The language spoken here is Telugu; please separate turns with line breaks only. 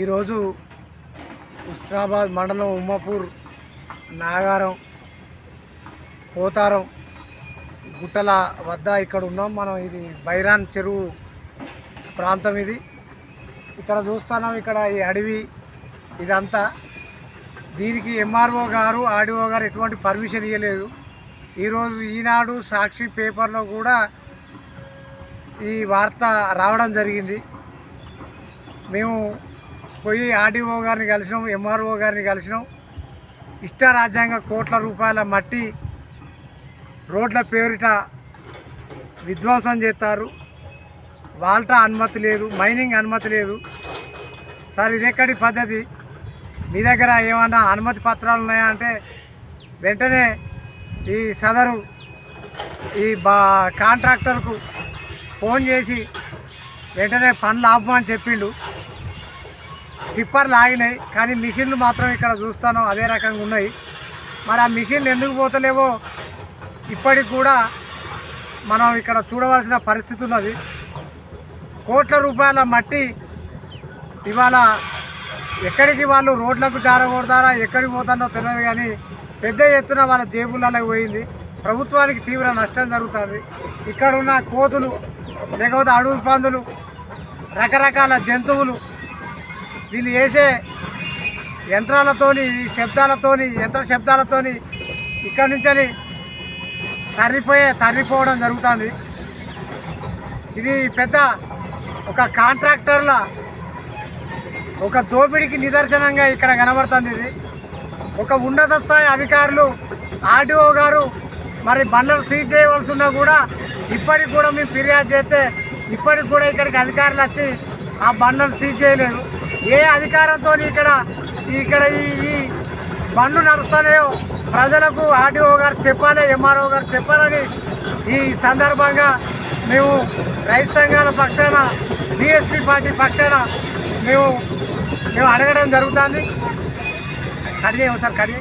ఈరోజు హుస్నాబాద్ మండలం ఉమ్మపూర్ నాగారం పోతారం గుట్టల వద్ద ఇక్కడ ఉన్నాం. మనం ఇది బైరాన్ చెరువు ప్రాంతం ఇది. ఇక్కడ చూస్తున్నాం ఇక్కడ ఈ అడవి ఇదంతా దీనికి ఎంఆర్ఓ గారు ఆర్డీఓ గారు ఎటువంటి పర్మిషన్ ఇవ్వలేదు ఈరోజు ఈనాడు సాక్షి పేపర్లో కూడా ఈ వార్త రావడం జరిగింది. మేము పోయి ఆర్డీఓ గారిని కలిసినాం ఎంఆర్ఓ గారిని కలిసినాం. ఇష్ట రాజ్యాంగ కోట్ల రూపాయల మట్టి రోడ్ల పేరిట విధ్వంసం చేస్తారు. వాల్టా అనుమతి లేదు మైనింగ్ అనుమతి లేదు. సార్ ఇది ఎక్కడి పద్ధతి? మీ దగ్గర ఏమన్నా అనుమతి పత్రాలు ఉన్నాయా అంటే వెంటనే ఈ సదరు ఈ బా కాంట్రాక్టర్కు ఫోన్ చేసి వెంటనే పనులు ఆపమని చెప్పిండు. టిప్పర్లు ఆగినాయి కానీ మిషన్లు మాత్రం ఇక్కడ చూస్తాను అదే రకంగా ఉన్నాయి. మరి ఆ మిషన్లు ఎందుకు పోతలేవో ఇప్పటికి కూడా మనం ఇక్కడ చూడవలసిన పరిస్థితి ఉన్నది. కోట్ల రూపాయల మట్టి ఇవాళ ఎక్కడికి వాళ్ళు రోడ్లకు జారగొడతారా ఎక్కడికి పోతారో తెలియదు కానీ పెద్ద ఎత్తున వాళ్ళ జేబులలోకి పోయింది. ప్రభుత్వానికి తీవ్ర నష్టం జరుగుతుంది. ఇక్కడ ఉన్న కోతులు లేకపోతే అడవి పందులు రకరకాల జంతువులు వీళ్ళు వేసే యంత్రాలతోని ఈ శబ్దాలతోని యంత్ర శబ్దాలతోని ఇక్కడి నుంచి తరిపోయే తరిపోవడం జరుగుతుంది. ఇది పెద్ద ఒక కాంట్రాక్టర్ల ఒక దోపిడీకి నిదర్శనంగా ఇక్కడ కనబడుతుంది ఇది. ఒక ఉన్నత స్థాయి అధికారులు ఆర్డీఓ గారు మరి బండ్లను సీజ్ చేయవలసి ఉన్నా కూడా ఇప్పటికి కూడా మేము ఫిర్యాదు చేస్తే ఇప్పటికి కూడా ఇక్కడికి అధికారులు వచ్చి ఆ బండ్లను సీజ్ చేయలేదు ఏ అధికారంతో ఇక్కడ ఇక్కడ ఈ ఈ బండ్లు నడుస్తున్నాయో ప్రజలకు ఆర్డీఓ గారు చెప్పాలి ఎంఆర్ఓ గారు చెప్పాలని ఈ సందర్భంగా మేము రైతు సంఘాల పక్షాన బీఎస్పీ పార్టీ పక్షాన మేము మేము అడగడం జరుగుతుంది. కడిగే సార్ కడిగే